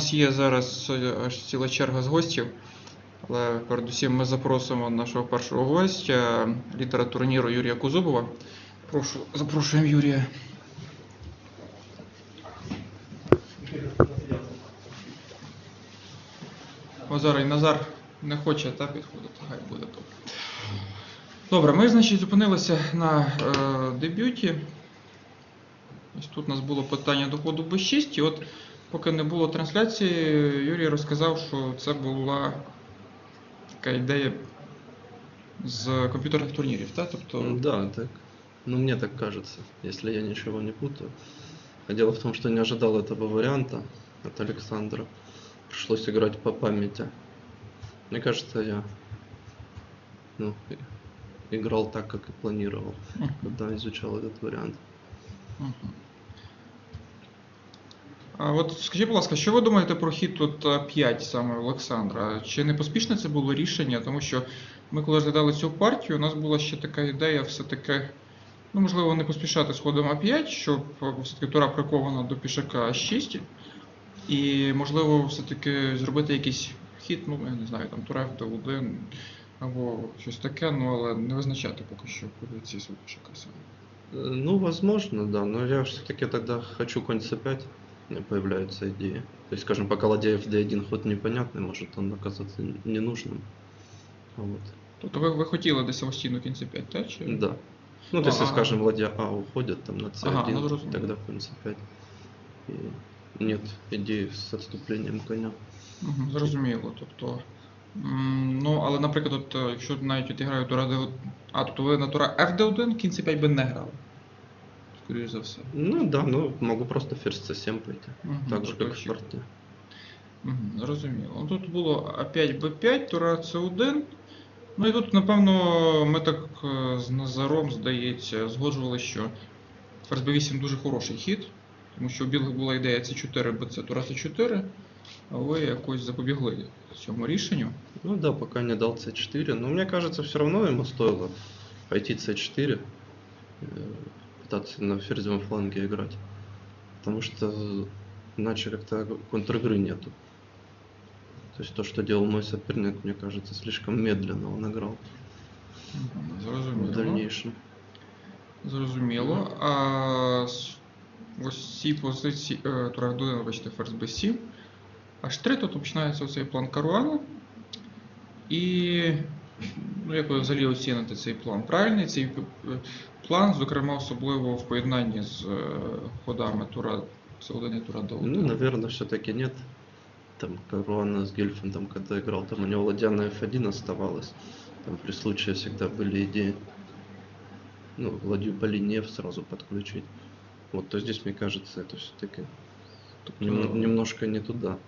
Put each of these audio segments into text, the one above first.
нас є зараз ціла черга з гостів, але передусім ми запросимо нашого першого гостя, лідера турніру Юрія Кузубова. Прошу, запрошуємо Юрія. О, і Назар не хоче та підходити, хай буде тут. Добре, ми, значить, зупинилися на е, дебюті. Ось тут у нас було питання доходу B6, і от поки не було трансляції, Юрій розказав, що це була така ідея з комп'ютерних турнірів, так? Тобто, Да, так. Ну, мне так кажется, если я ничего не путаю. А дело в том, что не ожидал этого варианта от Александра. Пришлось играть по памяти. Мне кажется, я ну, и- играл так, как и планировал, Мгм. когда изучал этот вариант. Мгм. А От скажіть, будь ласка, що ви думаєте про хід тут а, 5 саме Олександра? Чи не поспішне це було рішення? Тому що ми коли розглядали цю партію, у нас була ще така ідея все-таки, ну можливо, не поспішати з ходом А5, щоб все-таки тура прикована до пішака А6. І можливо, все-таки зробити якийсь хід, ну я не знаю, там тура F1 або щось таке, ну але не визначати поки що позиції свого пішака саме. Э, Ну, возможно, да, но я все-таки тогда хочу конь c5, у меня появляются идеи. То есть, скажем, пока ладья fd1 ход непонятный, может он оказаться ненужным. Вот. Тобто ви, ви хотіли десь самостійно кінці 5, так? Чи? Да. Ну, то есть, скажем, ладья А уходит там на c1, Ага, ну, зрозуміло. тогда конь c5. И нет идеи с отступлением коня. Угу, зрозуміло. Тобто, м, ну, але, наприклад, от, якщо навіть граю тура D1, а тобто ви на тура FD1 кінці 5 би не грали. Скоріше за все. Ну да, ну могу просто ферзь c7 пойти. Мгм, Так же, как в порте. Мгм, Зрозуміло. Ну, Тут було А5, Б5, тура С1. Ну і тут, напевно, ми так е, з Назаром, здається, згоджували, що ферзь Б8 дуже хороший хід, тому що у білих була ідея С4, БЦ, тура С4, а ви якось запобігли цьому рішенню. Ну да, пока не дал c4. Но мне кажется, все равно ему стоило пойти c4, э, пытаться на ферзевом фланге играть. Потому что иначе как-то контр-игры нету. То есть то, что делал мой соперник, мне кажется, слишком медленно он играл Мгм, в Зрозуміло. дальнейшем. Зрозуміло. А с- ось ці позиції е, тура F1, вибачте, ферзь B7. H3, тут починається оцей план Каруана. І ну, як ви взагалі оціните цей план? Правильний цей е, план, зокрема, особливо в поєднанні з е, ходами тура С1 і тура D1. Ну, наверное, все-таки нет. Там Каруана с Гельфандом, когда играл, там у него ладья на f1 оставалась. Там при случае всегда были идеи. Ну, ладью по линии F сразу подключить. Вот, то здесь, мне кажется, это все-таки Тобто, немножко не мгм, тобто,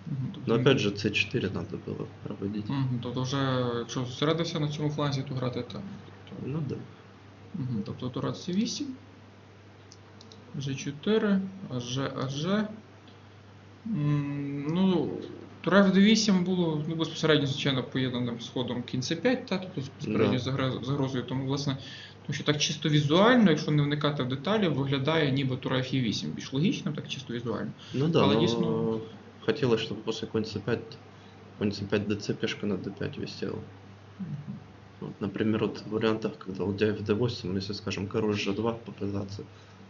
Но опять же, C4 надо было проводить. мгм, тобто вже, якщо зосередився на цьому фланзі, то грати там. Ну да. Тобто тура C8, G4, AG, AG. М, Ну, тура F8 було ну, безпосередньо, звичайно, поєднаним з ходом кінь C5, та, тобто безпосередньо Да. загрозою. Тому, власне, тому що так чисто візуально, якщо не вникати в деталі, виглядає ніби тура F8 більш логічним, так чисто візуально. Ну да, Але но дійсно- хотелось, чтобы после конь C5, конь C5 DC пешка на D5 висела. Вот, например, вот в вариантах, когда ладья FD8, если, скажем, король G2 попытаться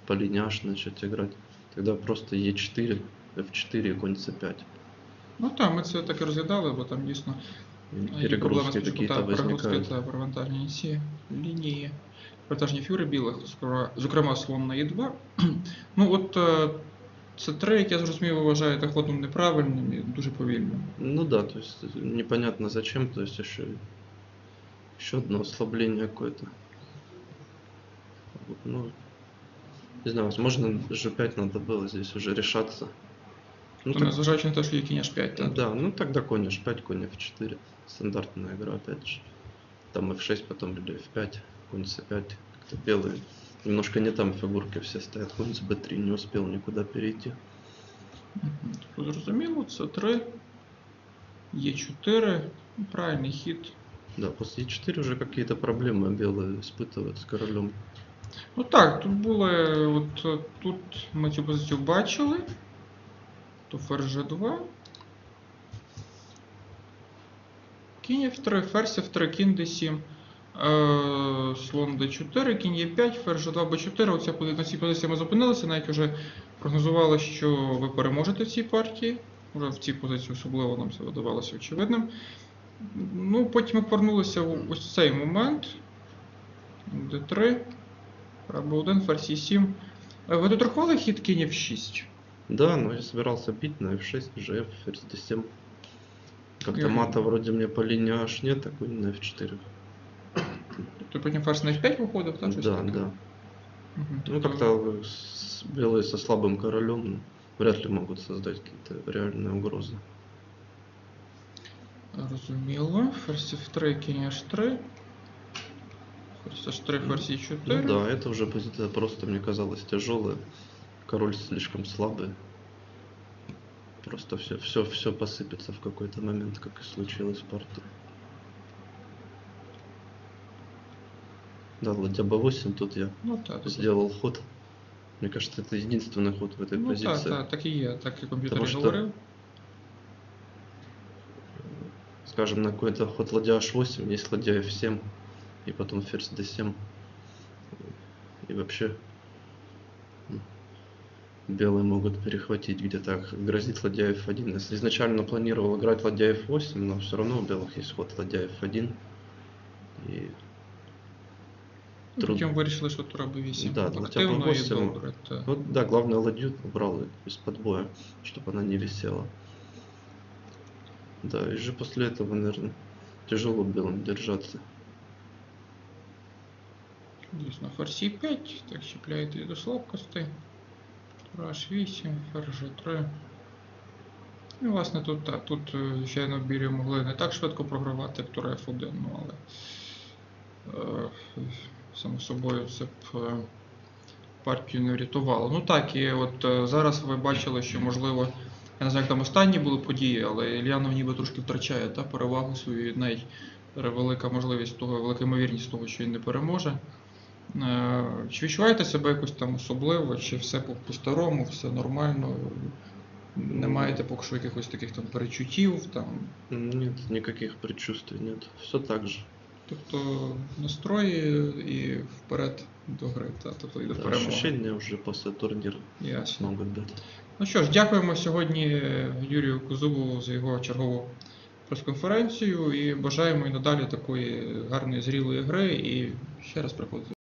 по линии H начать играть, тогда просто E4, F4 и конь C5. Ну так, ми це так і розглядали, бо там дійсно перегрузки какие-то та возникают. та перевантаження ці лінії. Перевантаження фюри білих, зокрема- слон на Е2. Ну от це три, як я зрозумів, вважаєте ходом неправильним і дуже повільним. Ну да, то есть непонятно зачем, то есть еще, еще одно ослабление какое-то. Ну, не знаю, возможно, G5 надо было здесь уже решаться. Ну, Ну, так- незважаючи на те, що є кінь H5, так? Да, ну тогда конь H5, конь F4. Стандартная игра, опять же. Там F6, потом или F5, конь C5. Как-то белые. Немножко не там фигурки все стоят. Конь с B3 не успел никуда перейти. Мгм. Тобто зрозуміло, це 3, Е4, ну, правильний хід. Да, после E4 уже какие-то проблемы белые испытывают с королем. Ну так, тут були. От е, тут ми цю позицію бачили. То ферзь G2. Кінь F3, ферзь F3, кінь D7, е, слон D4, кінь e 5 ферзь 2 B4. Оця на цій позиції ми зупинилися, навіть вже прогнозували, що ви переможете в цій партії. Вже в цій позиції особливо нам це видавалося очевидним. Ну, Потім ми повернулися в ось цей момент. D3, раба 1, ферзь e 7. Е, ви дотрахували хід кінь F6? Да, но я собирался бить на F6, GF, ферзь d7. как-то мата вроде мне по линии аж нет, такой на F4. Ты против H на F5 выходов? Да, да. да. Угу. Ну, как-то белые со слабым королем вряд ли могут создать какие-то реальные угрозы. Разуміло. фарси в трейке кінь H3. Ферзь H3, ферзь E4. Ну, да, это уже позиция просто, мне казалось, тяжелая. Король слишком слабый. Просто все, все, все посыпется в какой-то момент, как и случилось в партии. Да, ладья b8, тут я Ну так. так. сделал ход. Мне кажется, это единственный ход в этой Ну так, позиции. так, так і є, так і комп'ютер Тому і що- говорив. Скажем, на какой-то ход ладья h8, есть ладья f7, и потом ферзь d7. И вообще м, белые могут перехватить где-то. Грозит ладья f1. Если изначально планировал играть ладья f8, но все равно у белых есть ход ладья f1. И Ну, трудно. Потім вирішили, що тура B8 Да, було на активно і Т8. добре. так. Вот, да, главное ладью убрал из-под боя, чтобы она не висела. Да, и же после этого, наверное, тяжело белым держаться. Дійсно, ферзь E5, так чіпляєте і до слабкостей. Тура H8, ферзь G3. І, власне, тут, так, тут, е, звичайно, білі могли не так швидко програвати, як тура F1, ну, але е, само собою це б е, партію не врятувало. Ну так, і от е, зараз ви бачили, що можливо, я не знаю, як там останні були події, але Ільянов ніби трошки втрачає та, перевагу свою, і навіть велика можливість того, велика ймовірність того, що він не переможе. Е, Чи відчуваєте себе якось там особливо, чи все по- по-старому, все нормально? Не маєте поки що якихось таких там перечуттів, там, Нет, никаких предчувствий нет. Все так же. тобто настрої і вперед до гри, та, тобто і до перемоги. ощущения уже после турнира Ясно. могут быть. Ну що ж, дякуємо сьогодні Юрію Кузубову за його чергову прес-конференцію і бажаємо і надалі такої гарної зрілої гри. І ще раз приходити.